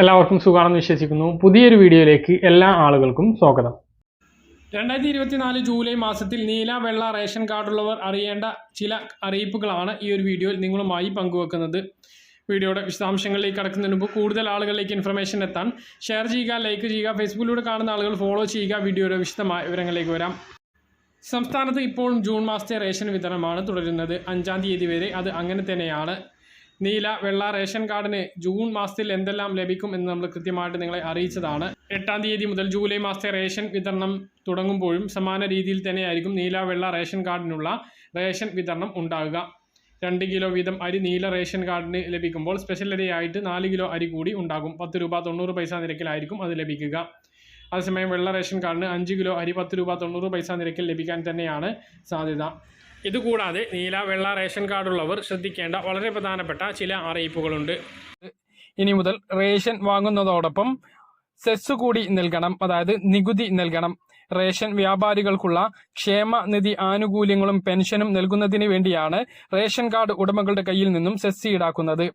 എല്ലാവർക്കും സുഖമാണെന്ന് വിശ്വസിക്കുന്നു. പുതിയൊരു വീഡിയോയിലേക്ക് എല്ലാ ആളുകൾക്കും സ്വാഗതം. രണ്ടായിരത്തി ഇരുപത്തിനാല് ജൂലൈ മാസത്തിൽ നീല വെള്ള റേഷൻ കാർഡുള്ളവർ അറിയേണ്ട ചില അറിയിപ്പുകളാണ് ഈ ഒരു വീഡിയോയിൽ നിങ്ങളുമായി പങ്കുവെക്കുന്നത്. വീഡിയോയുടെ വിശദാംശങ്ങളിലേക്ക് കടക്കുന്നതിന് മുമ്പ് കൂടുതൽ ആളുകളിലേക്ക് ഇൻഫർമേഷൻ എത്താൻ ഷെയർ ചെയ്യുക ലൈക്ക് ചെയ്യുക ഫേസ്ബുക്കിലൂടെ കാണുന്ന ആളുകൾ ഫോളോ ചെയ്യുക വീഡിയോയുടെ വിശദമായ വിവരങ്ങളിലേക്ക് വരാം. സംസ്ഥാനത്ത് ഇപ്പോഴും ജൂൺ മാസത്തെ റേഷൻ വിതരണമാണ് തുടരുന്നത്. അഞ്ചാം തീയതി വരെ അത് അങ്ങനെ തന്നെയാണ്. നീല വെള്ള റേഷൻ കാർഡിന് ജൂൺ മാസത്തിൽ എന്തെല്ലാം ലഭിക്കും എന്ന് നമ്മൾ കൃത്യമായിട്ട് നിങ്ങളെ അറിയിച്ചതാണ്. എട്ടാം തീയതി മുതൽ ജൂലൈ മാസത്തെ റേഷൻ വിതരണം തുടങ്ങുമ്പോഴും സമാന രീതിയിൽ തന്നെയായിരിക്കും നീല വെള്ള റേഷൻ കാർഡിനുള്ള റേഷൻ വിതരണം ഉണ്ടാകുക. രണ്ട് കിലോ വീതം അരി നീല റേഷൻ കാർഡിന് ലഭിക്കുമ്പോൾ സ്പെഷ്യൽ അരി ആയിട്ട് നാല് കിലോ അരി കൂടി ഉണ്ടാകും. പത്ത് രൂപ തൊണ്ണൂറ് പൈസ നിരക്കിലായിരിക്കും അത് ലഭിക്കുക. അതേസമയം വെള്ള റേഷൻ കാർഡിന് അഞ്ച് കിലോ അരി പത്ത് രൂപ തൊണ്ണൂറ് പൈസ നിരക്കിൽ ലഭിക്കാൻ തന്നെയാണ് സാധ്യത. ഇതുകൂടാതെ നീല വെള്ള റേഷൻ കാർഡുള്ളവർ ശ്രദ്ധിക്കേണ്ട വളരെ പ്രധാനപ്പെട്ട ചില അറിയിപ്പുകളുണ്ട്. ഇനി മുതൽ റേഷൻ വാങ്ങുന്നതോടൊപ്പം സെസ് കൂടി നൽകണം അതായത് നികുതി നൽകണം. റേഷൻ വ്യാപാരികൾക്കുള്ള ക്ഷേമ നിധി ആനുകൂല്യങ്ങളും പെൻഷനും നൽകുന്നതിന് വേണ്ടിയാണ് റേഷൻ കാർഡ് ഉടമകളുടെ കയ്യിൽ നിന്നും സെസ് ഈടാക്കുന്നത്.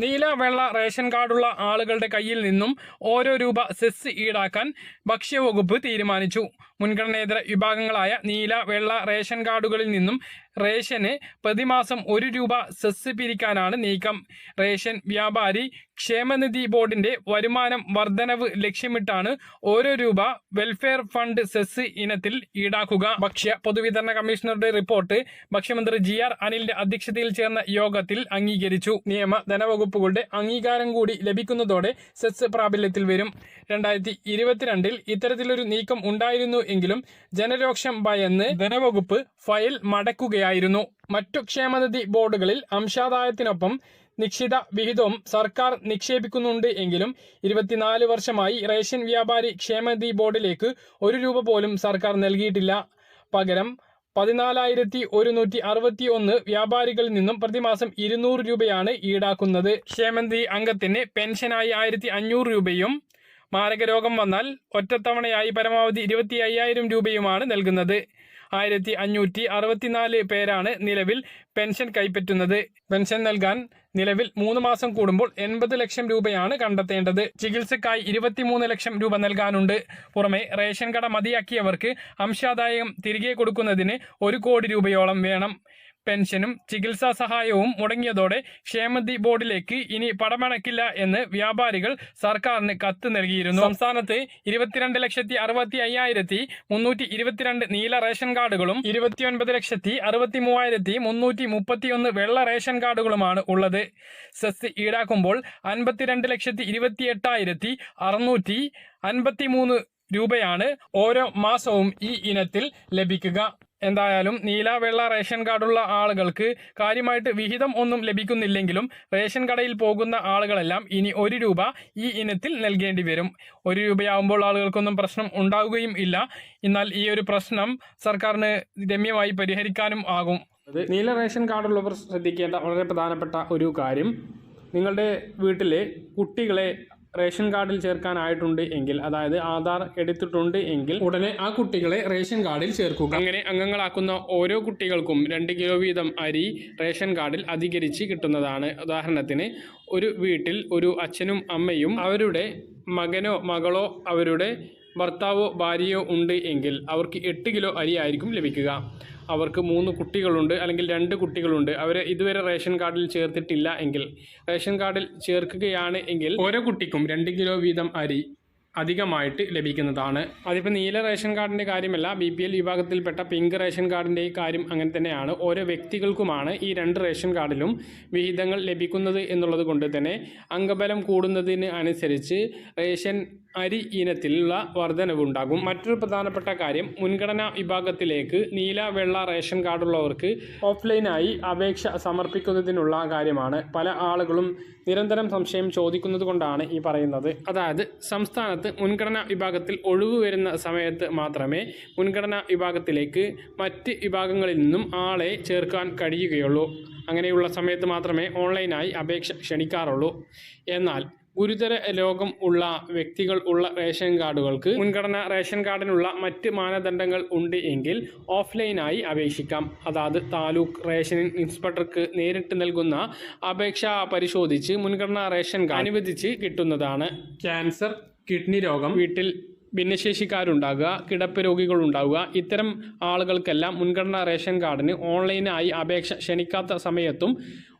നീല വെള്ള റേഷൻ കാർഡുള്ള ആളുകളുടെ കയ്യിൽ നിന്നും ഓരോ രൂപ സെസ് ഈടാക്കാൻ ഭക്ഷ്യവകുപ്പ് തീരുമാനിച്ചു. മുൻഗണനേതര വിഭാഗങ്ങളായ നീല വെള്ള റേഷൻ കാർഡുകളിൽ നിന്നും റേഷന് പ്രതിമാസം ഒരു രൂപ സെസ് പിരിക്കാനാണ് നീക്കം. റേഷൻ വ്യാപാരി ക്ഷേമനിധി ബോർഡിന്റെ വരുമാനം വർധനവ് ലക്ഷ്യമിട്ടാണ് ഓരോ രൂപ വെൽഫെയർ ഫണ്ട് സെസ് ഇനത്തിൽ ഈടാക്കുക. ഭക്ഷ്യ പൊതുവിതരണ കമ്മീഷണറുടെ റിപ്പോർട്ട് ഭക്ഷ്യമന്ത്രി ജി ആർ അനിലിന്റെ അധ്യക്ഷതയിൽ ചേർന്ന യോഗത്തിൽ അംഗീകരിച്ചു. നിയമ ധനവകുപ്പുകളുടെ അംഗീകാരം കൂടി ലഭിക്കുന്നതോടെ സെസ് പ്രാബല്യത്തിൽ വരും. രണ്ടായിരത്തി ഇരുപത്തിരണ്ടിൽ ഇത്തരത്തിലൊരു നീക്കം ഉണ്ടായിരുന്നു എങ്കിലും ജനരോക്ഷം ഭയന്ന് ധനവകുപ്പ് ഫയൽ മടക്കുകയായിരുന്നു മറ്റു ക്ഷേമനിധി ബോർഡുകളിൽ അംശാദായത്തിനൊപ്പം നിശ്ചിത വിഹിതവും സർക്കാർ നിക്ഷേപിക്കുന്നുണ്ട് എങ്കിലും ഇരുപത്തിനാല് വർഷമായി റേഷൻ വ്യാപാരി ക്ഷേമനിധി ബോർഡിലേക്ക് ഒരു രൂപ പോലും സർക്കാർ നൽകിയിട്ടില്ല. പകരം പതിനാലായിരത്തി ഒരുന്നൂറ്റി അറുപത്തി ഒന്ന് വ്യാപാരികളിൽ നിന്നും പ്രതിമാസം ഇരുന്നൂറ് രൂപയാണ് ഈടാക്കുന്നത്. ക്ഷേമനിധി അംഗത്തിന് പെൻഷനായി ആയിരത്തി അഞ്ഞൂറ് രൂപയും മാരകരോഗം വന്നാൽ ഒറ്റത്തവണയായി പരമാവധി ഇരുപത്തി അയ്യായിരം രൂപയുമാണ് നൽകുന്നത്. ആയിരത്തി അഞ്ഞൂറ്റി അറുപത്തിനാല് പേരാണ് നിലവിൽ പെൻഷൻ കൈപ്പറ്റുന്നത്. പെൻഷൻ നൽകാൻ നിലവിൽ മൂന്ന് മാസം കൂടുമ്പോൾ എൺപത് ലക്ഷം രൂപയാണ് കണ്ടെത്തേണ്ടത്. ചികിത്സക്കായി ഇരുപത്തിമൂന്ന് ലക്ഷം രൂപ നൽകാനുണ്ട്. പുറമെ റേഷൻ കട മതിയാക്കിയവർക്ക് അംശാദായം തിരികെ കൊടുക്കുന്നതിന് ഒരു കോടി രൂപയോളം വേണം. പെൻഷനും ചികിത്സാ സഹായവും മുടങ്ങിയതോടെ ക്ഷേമനിധി ബോർഡിലേക്ക് ഇനി പടമടക്കില്ല എന്ന് വ്യാപാരികൾ സർക്കാരിന് കത്ത് നൽകിയിരുന്നു. സംസ്ഥാനത്ത് ഇരുപത്തിരണ്ട് ലക്ഷത്തി അറുപത്തി അയ്യായിരത്തി മുന്നൂറ്റി ഇരുപത്തിരണ്ട് നീല റേഷൻ കാർഡുകളും ഇരുപത്തിയൊൻപത് ലക്ഷത്തി അറുപത്തി മൂവായിരത്തി മുന്നൂറ്റി മുപ്പത്തിയൊന്ന് വെള്ള റേഷൻ കാർഡുകളുമാണ് ഉള്ളത്. സെസ് ഈടാക്കുമ്പോൾ അൻപത്തിരണ്ട് ലക്ഷത്തി ഇരുപത്തി എട്ടായിരത്തി അറുന്നൂറ്റി അൻപത്തി മൂന്ന് രൂപയാണ് ഓരോ മാസവും ഈ ഇനത്തിൽ ലഭിക്കുക. എന്തായാലും നീല വെള്ള റേഷൻ കാർഡുള്ള ആളുകൾക്ക് കാര്യമായിട്ട് വിഹിതം ഒന്നും ലഭിക്കുന്നില്ലെങ്കിലും റേഷൻ കടയിൽ പോകുന്ന ആളുകളെല്ലാം ഇനി ഒരു രൂപ ഈ ഇനത്തിൽ നൽകേണ്ടി വരും. ഒരു രൂപയാവുമ്പോൾ ആളുകൾക്കൊന്നും പ്രശ്നം ഉണ്ടാവുകയും ഇല്ല. എന്നാൽ ഈ ഒരു പ്രശ്നം സർക്കാരിന് രമ്യമായി പരിഹരിക്കാനും ആകും. നീല റേഷൻ കാർഡുള്ളവർ ശ്രദ്ധിക്കേണ്ട വളരെ പ്രധാനപ്പെട്ട ഒരു കാര്യം. നിങ്ങളുടെ വീട്ടിലെ കുട്ടികളെ റേഷൻ കാർഡിൽ ചേർക്കാനായിട്ടുണ്ട് എങ്കിൽ അതായത് ആധാർ എടുത്തിട്ടുണ്ട് എങ്കിൽ ഉടനെ ആ കുട്ടികളെ റേഷൻ കാർഡിൽ ചേർക്കുക. അങ്ങനെ അംഗങ്ങളാക്കുന്ന ഓരോ കുട്ടികൾക്കും രണ്ട് കിലോ വീതം അരി റേഷൻ കാർഡിൽ അധികരിച്ച് കിട്ടുന്നതാണ്. ഉദാഹരണത്തിന് ഒരു വീട്ടിൽ ഒരു അച്ഛനും അമ്മയും അവരുടെ മകനോ മകളോ അവരുടെ ഭർത്താവോ ഭാര്യയോ ഉണ്ട് എങ്കിൽ അവർക്ക് എട്ട് കിലോ അരി ആയിരിക്കും ലഭിക്കുക. അവർക്ക് മൂന്ന് കുട്ടികളുണ്ട് അല്ലെങ്കിൽ രണ്ട് കുട്ടികളുണ്ട്. അവരെ ഇതുവരെ റേഷൻ കാർഡിൽ ചേർത്തിട്ടില്ല എങ്കിൽ റേഷൻ കാർഡിൽ ചേർക്കുകയാണ് എങ്കിൽ ഓരോ കുട്ടിക്കും രണ്ട് കിലോ വീതം അരി അധികമായിട്ട് ലഭിക്കുന്നതാണ്. അതിപ്പോൾ നീല റേഷൻ കാർഡിന്റെ കാര്യമല്ല ബി പി എൽ വിഭാഗത്തിൽപ്പെട്ട പിങ്ക് റേഷൻ കാർഡിന്റെ കാര്യം അങ്ങനെ തന്നെയാണ്. ഓരോ വ്യക്തികൾക്കുമാണ് ഈ രണ്ട് റേഷൻ കാർഡിലും വിഹിതങ്ങൾ ലഭിക്കുന്നത് എന്നുള്ളത് കൊണ്ട് തന്നെ അംഗബലം കൂടുന്നതിന് അനുസരിച്ച് റേഷൻ അരി ഇനത്തിലുള്ള വർധനവുണ്ടാകും. മറ്റൊരു പ്രധാനപ്പെട്ട കാര്യം മുൻഗണനാ വിഭാഗത്തിലേക്ക് നീല വെള്ള റേഷൻ കാർഡുള്ളവർക്ക് ഓഫ്ലൈനായി അപേക്ഷ സമർപ്പിക്കുന്നതിനുള്ള കാര്യമാണ്. പല ആളുകളും നിരന്തരം സംശയം ചോദിക്കുന്നത് കൊണ്ടാണ് ഈ പറയുന്നത്. അതായത് സംസ്ഥാനത്ത് മുൻഗണനാ വിഭാഗത്തിൽ ഒഴിവ് വരുന്ന സമയത്ത് മാത്രമേ മുൻഗണനാ വിഭാഗത്തിലേക്ക് മറ്റ് വിഭാഗങ്ങളിൽ നിന്നും ആളെ ചേർക്കാൻ കഴിയുകയുള്ളൂ. അങ്ങനെയുള്ള സമയത്ത് മാത്രമേ ഓൺലൈനായി അപേക്ഷ ക്ഷണിക്കാറുള്ളൂ. എന്നാൽ ഗുരുതര രോഗം ഉള്ള വ്യക്തികൾ ഉള്ള റേഷൻ കാർഡുകൾക്ക് മുൻഗണന റേഷൻ കാർഡിനുള്ള മറ്റ് മാനദണ്ഡങ്ങൾ ഉണ്ട് എങ്കിൽ ഓഫ്ലൈനായി അപേക്ഷിക്കാം. അതാത് താലൂക്ക് റേഷൻ ഇൻസ്പെക്ടർക്ക് നേരിട്ട് നൽകുന്ന അപേക്ഷ പരിശോധിച്ച് മുൻഗണന റേഷൻ കാർഡ് അനുവദിച്ച് കിട്ടുന്നതാണ്. ക്യാൻസർ കിഡ്നി രോഗം വീട്ടിൽ ഭിന്നശേഷിക്കാരുണ്ടാകുക കിടപ്പ് രോഗികൾ ഉണ്ടാവുക ഇത്തരം ആളുകൾക്കെല്ലാം മുൻഗണന റേഷൻ കാർഡിന് ഓൺലൈനായി അപേക്ഷ ക്ഷണിക്കാത്ത സമയത്തും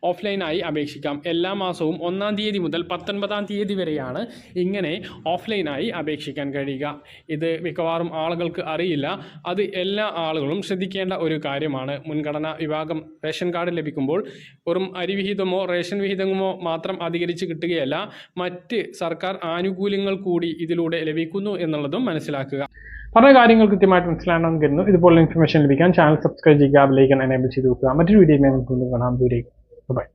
ഓഫ്ലൈനായി അപേക്ഷിക്കാം. എല്ലാ മാസവും ഒന്നാം തീയതി മുതൽ പത്തൊൻപതാം തീയതി വരെയാണ് ഇങ്ങനെ ഓഫ്ലൈനായി അപേക്ഷിക്കാൻ കഴിയുക. ഇത് മിക്കവാറും ആളുകൾക്ക് അറിയില്ല. അത് എല്ലാ ആളുകളും ശ്രദ്ധിക്കേണ്ട ഒരു കാര്യമാണ്. മുൻഗണനാ വിഭാഗം റേഷൻ കാർഡ് ലഭിക്കുമ്പോൾ വെറും അരിവിഹിതമോ റേഷൻ വിഹിതമോ മാത്രം അധികരിച്ച് കിട്ടുകയല്ല മറ്റ് സർക്കാർ ആനുകൂല്യങ്ങൾ കൂടി ഇതിലൂടെ ലഭിക്കുന്നു എന്നുള്ളതും മനസ്സിലാക്കുക. പറഞ്ഞ കാര്യങ്ങൾ കൃത്യമായിട്ട് മനസ്സിലാണെന്ന് കരുതുന്നു. ഇതുപോലുള്ള ഇൻഫർമേഷൻ ലഭിക്കാൻ ചാനൽ സബ്സ്ക്രൈബ് ചെയ്യുക ബെലൈക്കൺ എനേബിൾ ചെയ്ത് നോക്കുക മറ്റൊരു വീഡിയോ കാണാം. ദൂരേക്ക് ബൈ